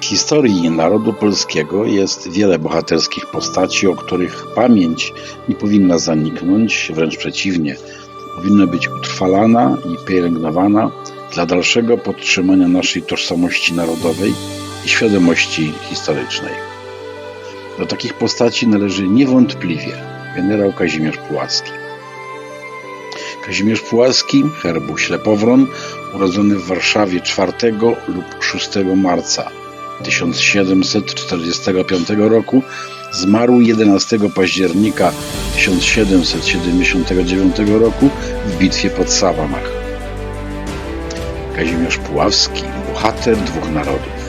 W historii narodu polskiego jest wiele bohaterskich postaci, o których pamięć nie powinna zaniknąć, wręcz przeciwnie, powinna być utrwalana i pielęgnowana dla dalszego podtrzymania naszej tożsamości narodowej i świadomości historycznej. Do takich postaci należy niewątpliwie generał Kazimierz Puławski. Kazimierz Puławski, herbu Ślepowron, urodzony w Warszawie 4 lub 6 marca 1745 roku, zmarł 11 października 1779 roku w bitwie pod Sawanach. Kazimierz Puławski, bohater dwóch narodów.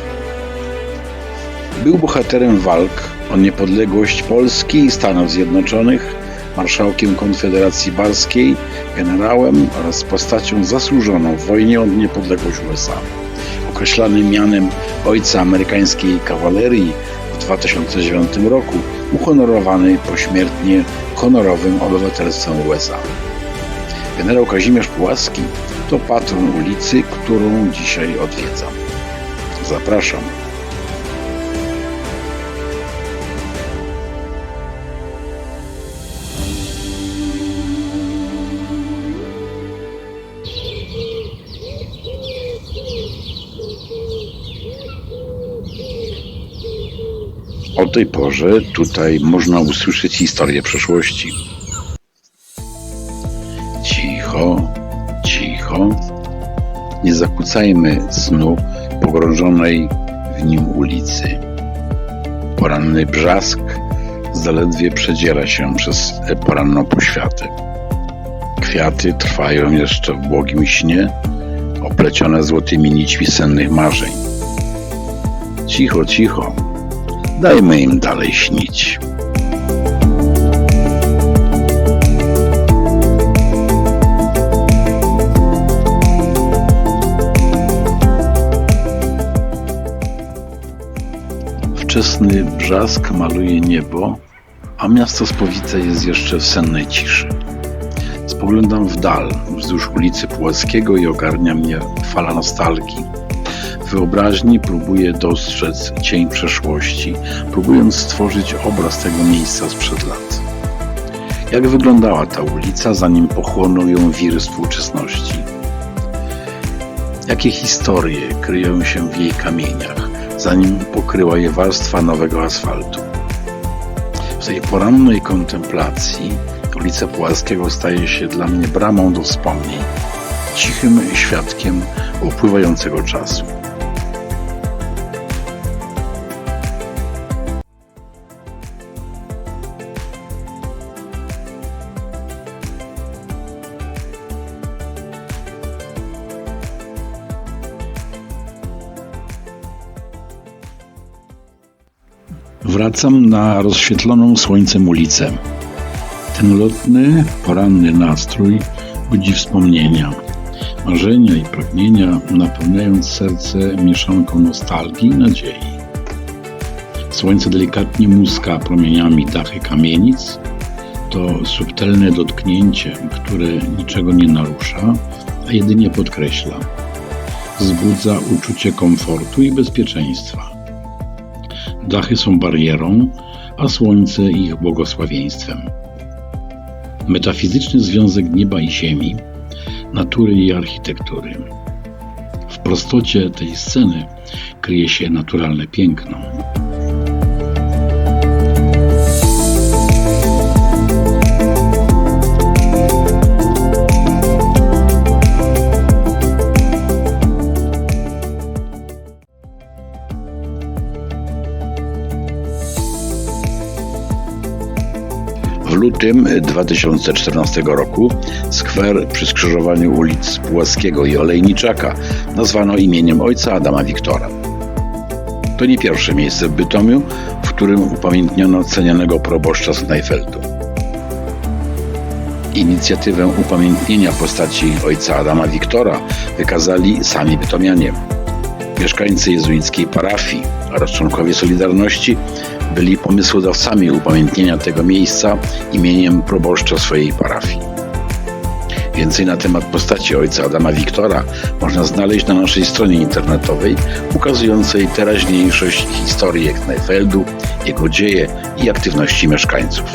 Był bohaterem walk o niepodległość Polski i Stanów Zjednoczonych, marszałkiem Konfederacji Barskiej, generałem oraz postacią zasłużoną w wojnie o niepodległość USA. Określany mianem ojca amerykańskiej kawalerii w 2009 roku, uhonorowany pośmiertnie honorowym obywatelstwem USA. Generał Kazimierz Pułaski to patron ulicy, którą dzisiaj odwiedzam. Zapraszam. O tej porze tutaj można usłyszeć historię przeszłości. Cicho, cicho. Nie zakłócajmy snu pogrążonej w nim ulicy. Poranny brzask zaledwie przedziera się przez poranną poświatę. Kwiaty trwają jeszcze w błogim śnie, oplecione złotymi nićmi sennych marzeń. Cicho, cicho. Dajmy im dalej śnić. Wczesny brzask maluje niebo, a miasto Spowice jest jeszcze w sennej ciszy. Spoglądam w dal, wzdłuż ulicy Pułackiego i ogarnia mnie fala nostalgii. Wyobraźni próbuję dostrzec cień przeszłości, próbując stworzyć obraz tego miejsca sprzed lat. Jak wyglądała ta ulica, zanim pochłonął ją wiry współczesności? Jakie historie kryją się w jej kamieniach, zanim pokryła je warstwa nowego asfaltu? W tej porannej kontemplacji ulica Pułackiego staje się dla mnie bramą do wspomnień, cichym świadkiem upływającego czasu. Wracam na rozświetloną słońcem ulicę. Ten lotny, poranny nastrój budzi wspomnienia, marzenia i pragnienia, napełniając serce mieszanką nostalgii i nadziei. Słońce delikatnie muska promieniami dachy kamienic. To subtelne dotknięcie, które niczego nie narusza, a jedynie podkreśla. Wzbudza uczucie komfortu i bezpieczeństwa. Dachy są barierą, a słońce ich błogosławieństwem. Metafizyczny związek nieba i ziemi, natury i architektury. W prostocie tej sceny kryje się naturalne piękno. W lutym 2014 roku skwer przy skrzyżowaniu ulic Pułackiego i Olejniczaka nazwano imieniem ojca Adama Wiktora. To nie pierwsze miejsce w Bytomiu, w którym upamiętniono cenionego proboszcza z Knajfeldu. Inicjatywę upamiętnienia postaci ojca Adama Wiktora wykazali sami bytomianie. Mieszkańcy jezuickiej parafii oraz członkowie Solidarności byli pomysłodawcami upamiętnienia tego miejsca imieniem proboszcza swojej parafii. Więcej na temat postaci ojca Adama Wiktora można znaleźć na naszej stronie internetowej ukazującej teraźniejszość historii Kneifeldu, jego dzieje i aktywności mieszkańców.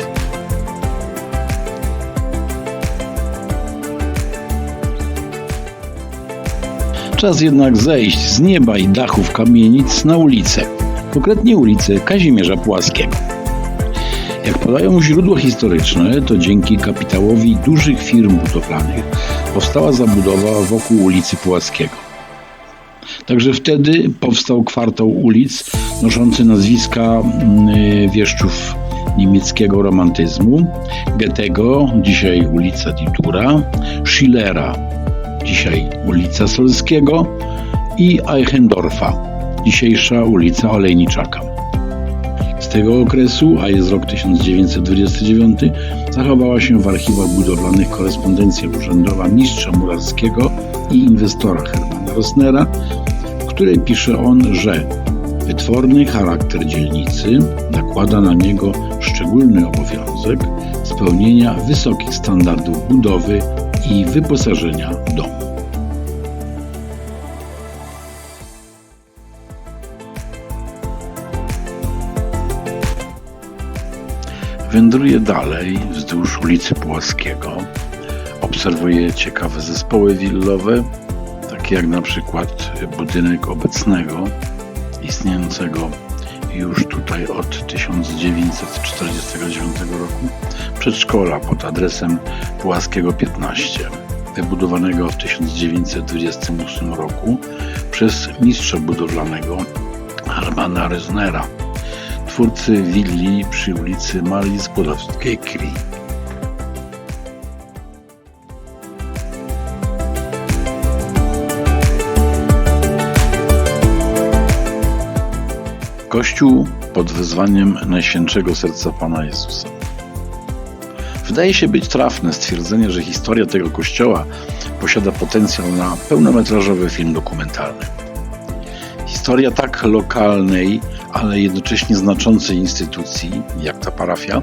Czas jednak zejść z nieba i dachów kamienic na ulicę, konkretnie ulicę Kazimierza Płaskiego. Jak podają źródła historyczne, to dzięki kapitałowi dużych firm budowlanych powstała zabudowa wokół ulicy Płaskiego. Także wtedy powstał kwartał ulic noszący nazwiska mm, wieszczów niemieckiego romantyzmu, Goethego, dzisiaj ulica Ditura, Schillera, dzisiaj ulica Solskiego i Eichendorfa, dzisiejsza ulica Olejniczaka. Z tego okresu, a jest rok 1929, zachowała się w archiwach budowlanych korespondencja urzędowa mistrza murarskiego i inwestora Hermana Rosnera, w której pisze on, że wytworny charakter dzielnicy nakłada na niego szczególny obowiązek spełnienia wysokich standardów budowy i wyposażenia domu. Wędruję dalej wzdłuż ulicy Płaskiego. Obserwuję ciekawe zespoły willowe, takie jak na przykład budynek obecnego, istniejącego już tutaj od 1949 roku, przedszkola pod adresem Płaskiego 15, wybudowanego w 1928 roku przez mistrza budowlanego Hermana Reznera twórcy willi przy ulicy Marii Skłodowskiej-Curie. Kościół pod wezwaniem Najświętszego Serca Pana Jezusa. Wydaje się być trafne stwierdzenie, że historia tego kościoła posiada potencjał na pełnometrażowy film dokumentalny. Historia tak lokalnej, ale jednocześnie znaczącej instytucji, jak ta parafia,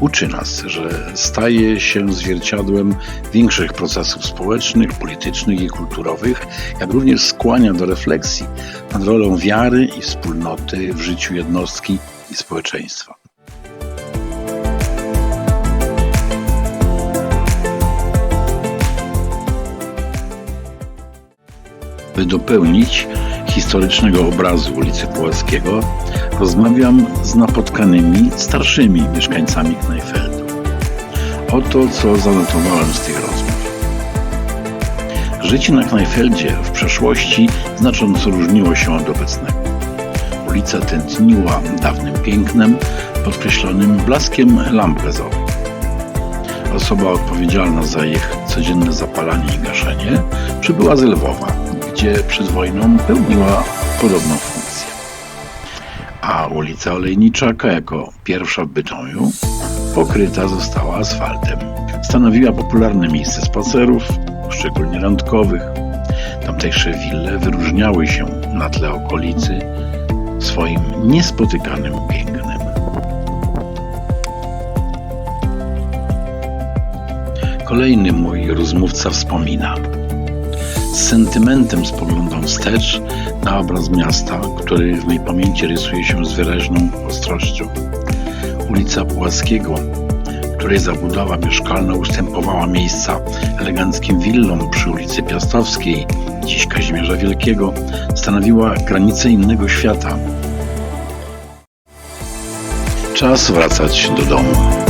uczy nas, że staje się zwierciadłem większych procesów społecznych, politycznych i kulturowych, jak również skłania do refleksji nad rolą wiary i wspólnoty w życiu jednostki i społeczeństwa. By dopełnić historycznego obrazu ulicy Puławskiego rozmawiam z napotkanymi starszymi mieszkańcami Kneifeldu. Oto co zanotowałem z tych rozmów. Życie na Kneifeldzie w przeszłości znacząco różniło się od obecnego. Ulica tętniła dawnym pięknem, podkreślonym blaskiem lamp gazowych. Osoba odpowiedzialna za ich codzienne zapalanie i gaszenie przybyła z Lwowa, gdzie przed wojną pełniła podobną funkcję. A ulica Olejniczaka jako pierwsza w Bytomiu pokryta została asfaltem. Stanowiła popularne miejsce spacerów, szczególnie randkowych. Tamtejsze wille wyróżniały się na tle okolicy swoim niespotykanym pięknem. Kolejny mój rozmówca wspomina – z sentymentem spoglądam wstecz na obraz miasta, który w mojej pamięci rysuje się z wyraźną ostrością. Ulica Płaskiego, której zabudowa mieszkalna ustępowała miejsca eleganckim willom przy ulicy Piastowskiej, dziś Kazimierza Wielkiego, stanowiła granicę innego świata. Czas wracać do domu.